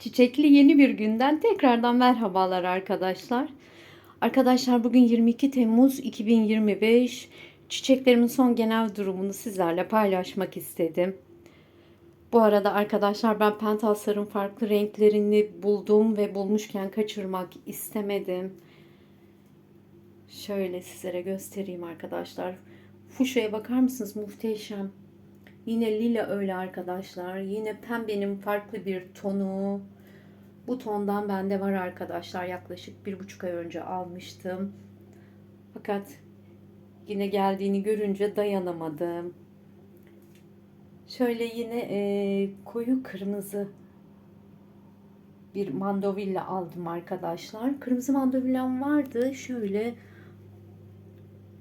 Çiçekli yeni bir günden tekrardan merhabalar arkadaşlar. Arkadaşlar bugün 22 Temmuz 2025. Çiçeklerimin son genel durumunu sizlerle paylaşmak istedim. Bu arada arkadaşlar ben pentasların farklı renklerini buldum ve bulmuşken kaçırmak istemedim. Şöyle sizlere göstereyim arkadaşlar. Fuşaya bakar mısınız? Muhteşem. Yine lila öyle arkadaşlar. Yine pembenin farklı bir tonu. Bu tondan bende var arkadaşlar. Yaklaşık bir buçuk ay önce almıştım. Fakat yine geldiğini görünce dayanamadım. Şöyle yine e, koyu kırmızı bir mandovilla aldım arkadaşlar. Kırmızı mandovillam vardı. Şöyle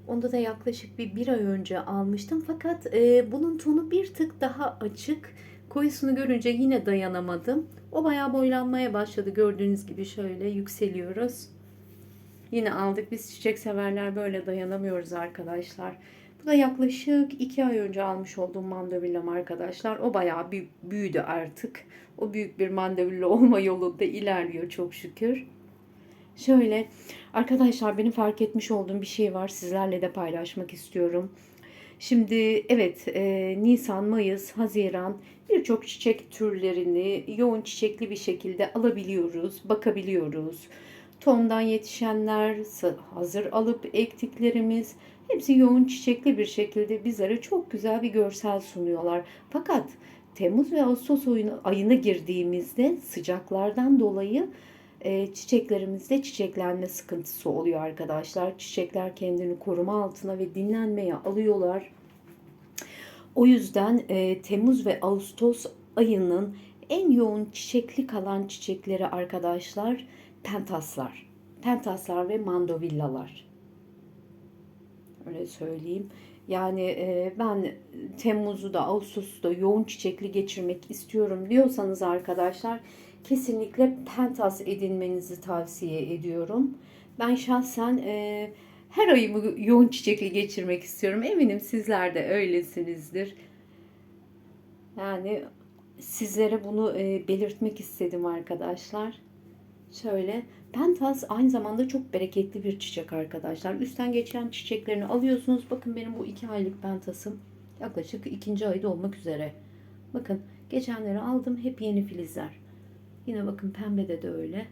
Onda da yaklaşık bir bir ay önce almıştım. Fakat e, bunun tonu bir tık daha açık. Koyusunu görünce yine dayanamadım. O bayağı boylanmaya başladı. Gördüğünüz gibi şöyle yükseliyoruz. Yine aldık. Biz çiçek severler böyle dayanamıyoruz arkadaşlar. Bu da yaklaşık iki ay önce almış olduğum mandavillam arkadaşlar. O bayağı bir büyüdü artık. O büyük bir mandavilla olma yolunda ilerliyor çok şükür. Şöyle arkadaşlar benim fark etmiş olduğum bir şey var. Sizlerle de paylaşmak istiyorum. Şimdi evet e, Nisan, Mayıs, Haziran birçok çiçek türlerini yoğun çiçekli bir şekilde alabiliyoruz, bakabiliyoruz. Tohumdan yetişenler, hazır alıp ektiklerimiz hepsi yoğun çiçekli bir şekilde bizlere çok güzel bir görsel sunuyorlar. Fakat Temmuz ve Ağustos ayına girdiğimizde sıcaklardan dolayı e, çiçeklerimizde çiçeklenme sıkıntısı oluyor arkadaşlar. Çiçekler kendini koruma altına ve dinlenmeye alıyorlar. O yüzden e, Temmuz ve Ağustos ayının en yoğun çiçekli kalan çiçekleri arkadaşlar pentaslar. Pentaslar ve mandovillalar. Öyle söyleyeyim. Yani e, ben Temmuz'u da Ağustos'u da yoğun çiçekli geçirmek istiyorum diyorsanız arkadaşlar kesinlikle pentas edinmenizi tavsiye ediyorum. Ben şahsen e, her ayımı yoğun çiçekli geçirmek istiyorum. Eminim sizler de öylesinizdir. Yani sizlere bunu e, belirtmek istedim arkadaşlar. Şöyle pentas aynı zamanda çok bereketli bir çiçek arkadaşlar. Üstten geçen çiçeklerini alıyorsunuz. Bakın benim bu iki aylık pentasım yaklaşık ikinci ayda olmak üzere. Bakın geçenleri aldım hep yeni filizler. Yine bakın pembede de öyle.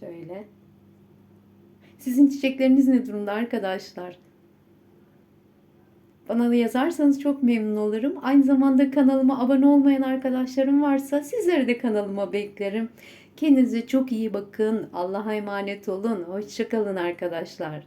Şöyle. Sizin çiçekleriniz ne durumda arkadaşlar? Bana da yazarsanız çok memnun olurum. Aynı zamanda kanalıma abone olmayan arkadaşlarım varsa sizleri de kanalıma beklerim. Kendinize çok iyi bakın. Allah'a emanet olun. Hoşçakalın arkadaşlar.